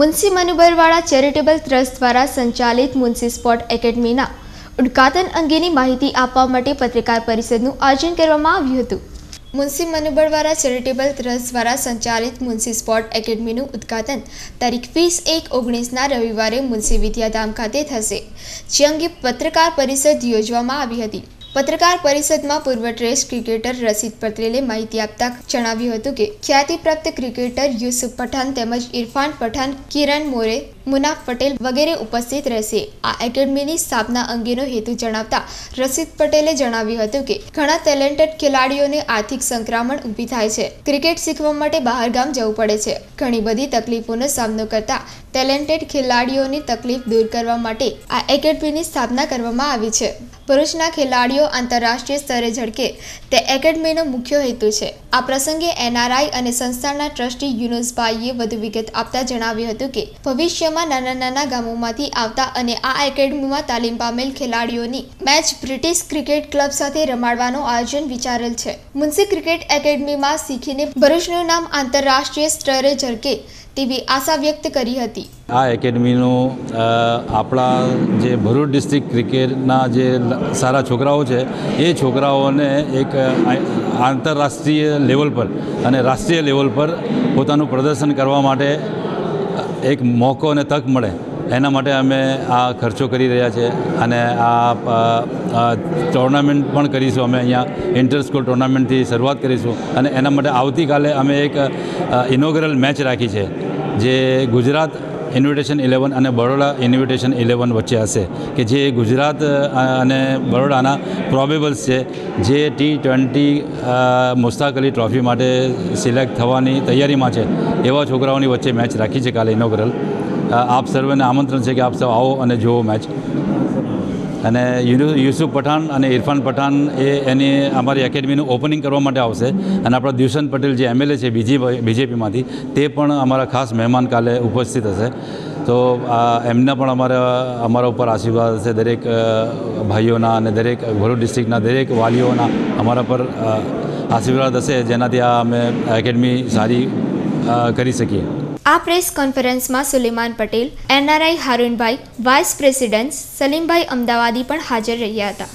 Munshi Manubarwala charitable trust દ્વારા સંચાલિત Munshi sport એકેડમીના ઉદ્ઘાટન અંગેની માહિતી આપવા માટે પત્રકાર પરિષદનું આયોજન કરવામાં આવ્યું હતું. મુનસી મનુબળવાળા ચેરિટેબલ ટ્રસ્ટ દ્વારા સંચાલિત મુનસી સ્પોર્ટ એકેડમીનું ઉદ્ઘાટન તારીખ વીસ એક ઓગણીસના રવિવારે મુનસી વિદ્યાધામ ખાતે થશે, જે અંગે પત્રકાર પરિષદ યોજવામાં આવી હતી. પત્રકાર પરિષદમાં પૂર્વ ટેસ્ટ ક્રિકેટર રસીદ પટેલે માહિતી આપતા જણાવ્યું હતું કે, ખ્યાતિપ્રાપ્ત ક્રિકેટર યુસુફ પઠાણ તેમજ ઇરફાન પઠાણ, કિરણ મોરે, મુનાફ પટેલ વગેરે ઉપસ્થિત રહેશે. આ એકેડમીની સ્થાપના અંગેનો હેતુ જણાવતા રસીદ પટેલે જણાવ્યું હતું કે, ઘણા ટેલેન્ટેડ ખેલાડીઓને આર્થિક સંક્રમણ ઊભી થાય છે. ક્રિકેટ શીખવા માટે બહારગામ જવું પડે છે. ઘણી બધી તકલીફોનો સામનો કરતા ટેલેન્ટેડ ખેલાડીઓની તકલીફ દૂર કરવા માટે આ એકેડમીની સ્થાપના કરવામાં આવી છે. ભરૂચના ખેલાડીઓ આંતરરાષ્ટ્રીય સ્તરે ઝળકે. તે એકેડમીનો મુખ્ય હેતુ છે. આ પ્રસંગે એનઆરઆઈ અને સંસ્થાના ટ્રસ્ટી યુનુસભાઈએ વધુ વિગત આપતા જણાવ્યું હતું કે, ભવિષ્યમાં નાના નાના ગામોમાંથી આવતા અને આ એકેડમીમાં તાલીમ પામેલ ખેલાડીઓની મેચ બ્રિટિશ ક્રિકેટ ક્લબ સાથે રમાડવાનું આયોજન વિચારેલ છે. મુનસી ક્રિકેટ એકેડમીમાં શીખીને ભરૂચનું નામ આંતરરાષ્ટ્રીય સ્તરે ઝળકે તેવી આશા વ્યક્ત કરી હતી. આ એકેડમીનું આપણા જે ભરૂચ ડિસ્ટ્રિક્ટ ક્રિકેટના જે સારા છોકરાઓ છે, એ છોકરાઓને એક આંતરરાષ્ટ્રીય લેવલ પર અને રાષ્ટ્રીય લેવલ પર પોતાનું પ્રદર્શન કરવા માટે એક મોકો અને તક મળે. એના માટે અમે આ ખર્ચો કરી રહ્યા છે અને આ ટુર્નામેન્ટ પણ કરીશું. અમે અહીંયા ઇન્ટર સ્કૂલ ટુર્નામેન્ટથી શરૂઆત કરીશું અને એના માટે આવતીકાલે અમે એક ઇનોગ્રલ મેચ રાખી છે, જે ગુજરાત ઇન્વિટેશન ઇલેવન અને બરોડા ઇન્વિટેશન ઇલેવન વચ્ચે હશે કે જે ગુજરાત અને બરોડાના પ્રોબેબલ્સ છે, જે T twenty Mushtaq Ali trophy માટે સિલેક્ટ થવાની તૈયારીમાં છે, એવા છોકરાઓની વચ્ચે મેચ રાખી છે કાલે ઇનોગ્રલ આપ સર્વેને આમંત્રણ છે કે આપ સૌ આવો અને જુઓ મેચ અને યુસુફ પઠાણ અને ઇરફાન પઠાણ એ એની અમારી એકેડમીનું ઓપનિંગ કરવા માટે આવશે. અને આપણા દ્યુષન પટેલ જે એમએલએ છે, બીજી બીજેપીમાંથી, તે પણ અમારા ખાસ મહેમાન કાલે ઉપસ્થિત હશે. તો આ એમના પણ અમારા અમારા ઉપર આશીર્વાદ હશે. દરેક ભાઈઓના અને દરેક ભરૂચ ડિસ્ટ્રિક્ટના દરેક વાલીઓના અમારા પર આશીર્વાદ હશે. જેનાથી આ અમે એકેડમી સારી કરી શકીએ. આ પ્રેસ કોન્ફરન્સમાં સુલેમાન પટેલ એનઆરઆઈ હારૂનભાઈ, વાઇસ પ્રેસિડેન્ટ સલીમભાઈ અમદાવાદી પણ હાજર રહ્યા હતા.